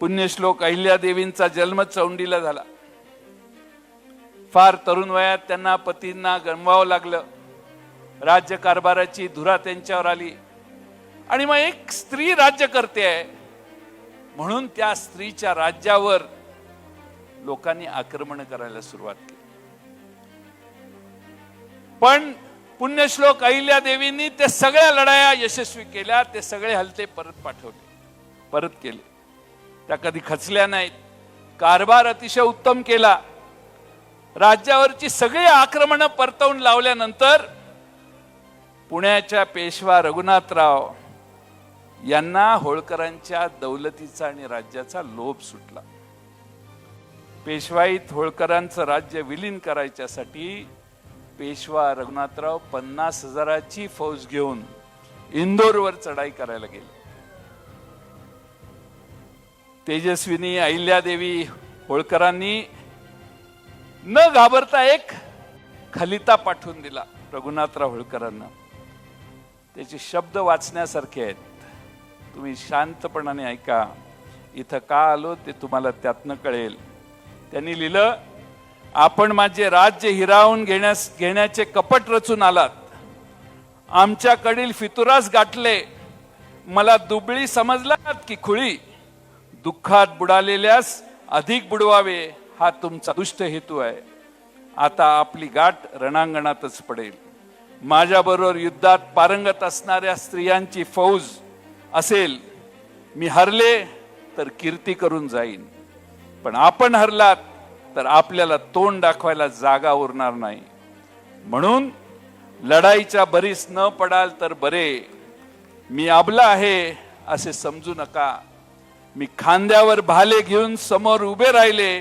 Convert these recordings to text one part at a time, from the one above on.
पुण्यश्लोक अहिल्यादेवींचा जन्म चौंडीला झाला. फार तरुण वयात त्यांना पतींना गमवावं लागलं. राज्यकारभाराची धुरा त्यांच्यावर आली. आणि मग एक स्त्री राज्य करते आहे. म्हणून त्या स्त्रीच्या राज्यावर लोकांनी आक्रमण करायला सुरुवात केली. पण पुण्यश्लोक अहिल्या देवींनी ते सगळ्या लढाया यशस्वी केल्या ते सगळे हलते परत पाठवले. परत केले. त्या कधी खचल्या नाहीत. कारभार अतिशय उत्तम केला. राज्यावरची सगळी आक्रमणं परतवून लावल्यानंतर पुण्याच्या पेशवा रघुनाथराव यांना होळकरांच्या दौलतीचा आणि राज्याचा लोभ सुटला. पेशवाईत होळकरांचं राज्य विलीन करायच्यासाठी पेशवा रघुनाथराव पन्नास हजाराची फौज घेऊन इंदोरवर चढाई करायला गेले. तेजस्विनी अहिल्यादेवी होळकरांनी न घाबरता एक खलिता पाठवून दिला रघुनाथराव होळकरांना. त्याचे शब्द वाचण्यासारखे आहेत. तुम्ही शांतपणाने ऐका. इथं का आलो ते तुम्हाला त्यातनं कळेल. त्यांनी लिहिलं आपण माझे राज्य हिरावून घेण्यास घेण्याचे कपट रचून आलात. आमच्याकडील फितुरास गाठले. मला दुबळी समजलात की खुळी. दुःखात बुडालेल्यास अधिक बुडवावे हा तुमचा दुष्ट हेतू आहे. आता आपली गाठ रणांगणातच पडेल. माझ्याबरोबर युद्धात पारंगत असणाऱ्या स्त्रियांची फौज असेल मी हरले तर कीर्ती करून जाईन. पण आपण हरलात तर आपल्याला तोंड दाखवायला जागा उरणार नाही. म्हणून लढाईच्या बरीस न पडाल तर बरे. मी आबला आहे असे समजू नका. मी खांद्यावर भाले घेऊन समोर उभे राहिले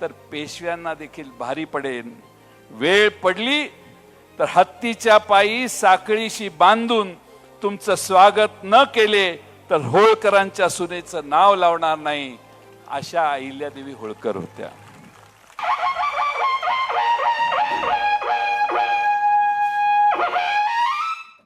तर पेशव्यांना देखील भारी पडेन. वेळ पडली तर हत्तीच्या पायी साखळीशी बांधून तुमचं स्वागत न केले तर होळकरांच्या सुनेचं नाव लावणार नाही अशा अहिल्यादेवी होळकर होत्या.